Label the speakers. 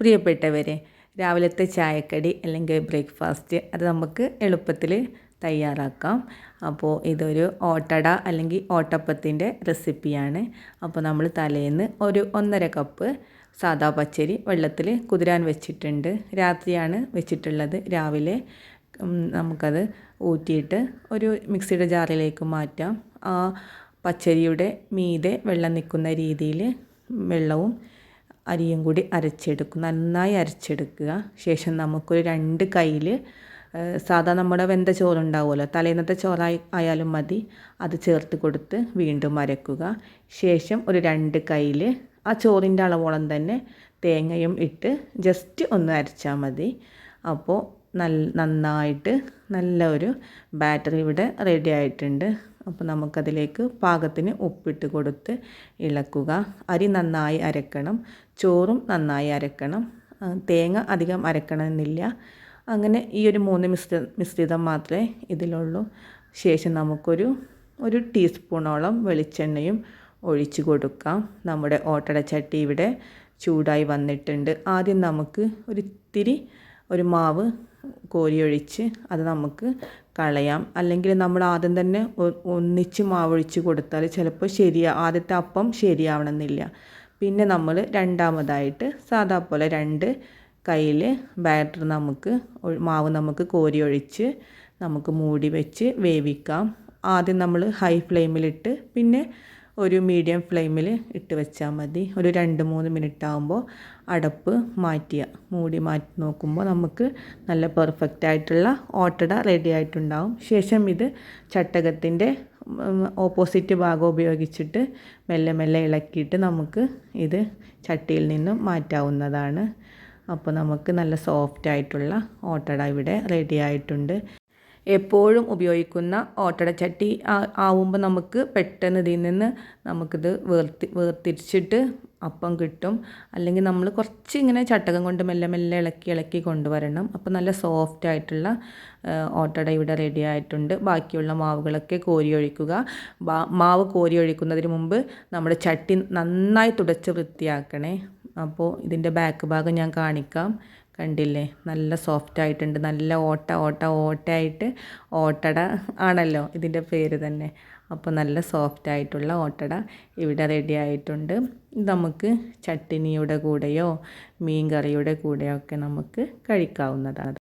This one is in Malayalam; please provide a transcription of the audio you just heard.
Speaker 1: പ്രിയപ്പെട്ടവരെ രാവിലത്തെ ചായക്കടി അല്ലെങ്കിൽ ബ്രേക്ക്ഫാസ്റ്റ് അത് നമുക്ക് എളുപ്പത്തിൽ തയ്യാറാക്കാം. അപ്പോൾ ഇതൊരു ഓട്ടട അല്ലെങ്കിൽ ഓട്ടപ്പത്തിന്റെ റെസിപ്പിയാണ്. അപ്പോൾ നമ്മൾ തലേന്ന് ഒരു ഒന്നര കപ്പ് സാദാ പച്ചരി വെള്ളത്തിൽ കുതിരാൻ വെച്ചിട്ടുണ്ട്. രാത്രിയാണ് വെച്ചിട്ടുള്ളത്. രാവിലെ നമുക്കത് ഊറ്റിയിട്ട് ഒരു മിക്സിയുടെ ജാറിലേക്ക് മാറ്റാം. ആ പച്ചരിയുടെ മീതെ വെള്ളം നിൽക്കുന്ന രീതിയിൽ വെള്ളവും അരിയും കൂടി അരച്ചെടുക്കും. നന്നായി അരച്ചെടുക്കുക. ശേഷം നമുക്കൊരു രണ്ട് കയ്യിൽ സാധാ നമ്മുടെ വെന്ത ചോറുണ്ടാവുമല്ലോ തലേന്നത്തെ ചോറായി ആയാലും മതി. അത് ചേർത്ത് കൊടുത്ത് വീണ്ടും അരക്കുക. ശേഷം ഒരു രണ്ട് കയ്യിൽ ആ ചോറിന്റെ അളവോളം തന്നെ തേങ്ങയും ഇട്ട് ജസ്റ്റ് ഒന്ന് അരച്ചാൽ മതി. അപ്പോൾ നല്ല നന്നായിട്ട് നല്ല ഒരു ബാറ്റർ ഇവിടെ റെഡി ആയിട്ടുണ്ട്. അപ്പോൾ നമുക്കതിലേക്ക് പാകത്തിന് ഉപ്പിട്ട് കൊടുത്ത് ഇളക്കുക. അരി നന്നായി അരക്കണം. ചോറും നന്നായി അരക്കണം. തേങ്ങ അധികം അരക്കണമെന്നില്ല. അങ്ങനെ ഈ ഒരു മൂന്ന് മിശ്ര മിശ്രിതം മാത്രമേ ഇതിലുള്ളൂ. ശേഷം നമുക്കൊരു ഒരു ടീസ്പൂണോളം വെളിച്ചെണ്ണയും ഒഴിച്ച് കൊടുക്കാം. നമ്മുടെ ഓട്ടട ചട്ടി ഇവിടെ ചൂടായി വന്നിട്ടുണ്ട്. ആദ്യം നമുക്ക് ഒരിത്തിരി ഒരു മാവ് കോരിയൊഴിച്ച് അത് നമുക്ക് കളയാം. അല്ലെങ്കിൽ നമ്മൾ ആദ്യം തന്നെ ഒന്നിച്ച് മാവൊഴിച്ച് കൊടുത്താൽ ചിലപ്പോൾ ശരിയാ ആദ്യത്തെ അപ്പം ശരിയാവണമെന്നില്ല. പിന്നെ നമ്മൾ രണ്ടാമതായിട്ട് സാധാ പോലെ രണ്ട് കയ്യിൽ ബാറ്റർ നമുക്ക് മാവ് നമുക്ക് കോരി ഒഴിച്ച് നമുക്ക് മൂടി വെച്ച് വേവിക്കാം. ആദ്യം നമ്മൾ ഹൈ ഫ്ലെയിമിലിട്ട് പിന്നെ ഒരു മീഡിയം ഫ്ലെയിമിൽ ഇട്ട് വെച്ചാൽ മതി. ഒരു രണ്ട് മൂന്ന് മിനിറ്റ് ആകുമ്പോൾ അടപ്പ് മാറ്റിയ മൂടി മാറ്റി നോക്കുമ്പോൾ നമുക്ക് നല്ല പെർഫെക്റ്റ് ആയിട്ടുള്ള ഓട്ടട റെഡി ആയിട്ടുണ്ടാവും. ശേഷം ഇത് ചട്ടകത്തിന്റെ ഓപ്പോസിറ്റ് ഭാഗം ഉപയോഗിച്ചിട്ട് മെല്ലെ മെല്ലെ ഇളക്കിയിട്ട് നമുക്ക് ഇത് ചട്ടിയിൽ നിന്നും മാറ്റാവുന്നതാണ്. അപ്പോൾ നമുക്ക് നല്ല സോഫ്റ്റ് ആയിട്ടുള്ള ഓട്ടട ഇവിടെ റെഡി ആയിട്ടുണ്ട്. എപ്പോഴും ഉപയോഗിക്കുന്ന ഓട്ടടച്ചട്ടി ആവുമ്പോൾ നമുക്ക് പെട്ടെന്ന് ഇതിൽ നിന്ന് നമുക്കിത് വേർതി വേർതിരിച്ചിട്ട് അപ്പം കിട്ടും. അല്ലെങ്കിൽ നമ്മൾ കുറച്ച് ഇങ്ങനെ ചട്ടകം കൊണ്ട് മെല്ലെ മെല്ലെ ഇളക്കി ഇളക്കി കൊണ്ടുവരണം. അപ്പോൾ നല്ല സോഫ്റ്റ് ആയിട്ടുള്ള ഓട്ടട ഇവിടെ റെഡി ആയിട്ടുണ്ട്. ബാക്കിയുള്ള മാവുകളൊക്കെ കോരി ഒഴിക്കുക. മാവ് കോരി ഒഴിക്കുന്നതിന് മുമ്പ് നമ്മുടെ ചട്ടി നന്നായി തുടച്ച് വൃത്തിയാക്കണേ. അപ്പോൾ ഇതിന്റെ ബാക്ക് ഭാഗം ഞാൻ കാണിക്കാം. കണ്ടില്ലേ? നല്ല സോഫ്റ്റ് ആയിട്ടുണ്ട്. നല്ല ഓട്ട ഓട്ട ഓട്ടയായിട്ട് ഓട്ടട ആണല്ലോ ഇതിന്റെ പേര് തന്നെ. അപ്പോൾ നല്ല സോഫ്റ്റ് ആയിട്ടുള്ള ഓട്ടട ഇവിടെ റെഡി ആയിട്ടുണ്ട്. നമുക്ക് ചട്ടിനിയുടെ കൂടെയോ മീൻ കറിയുടെ കൂടെയോ ഒക്കെ നമുക്ക് കഴിക്കാവുന്നതാണ്.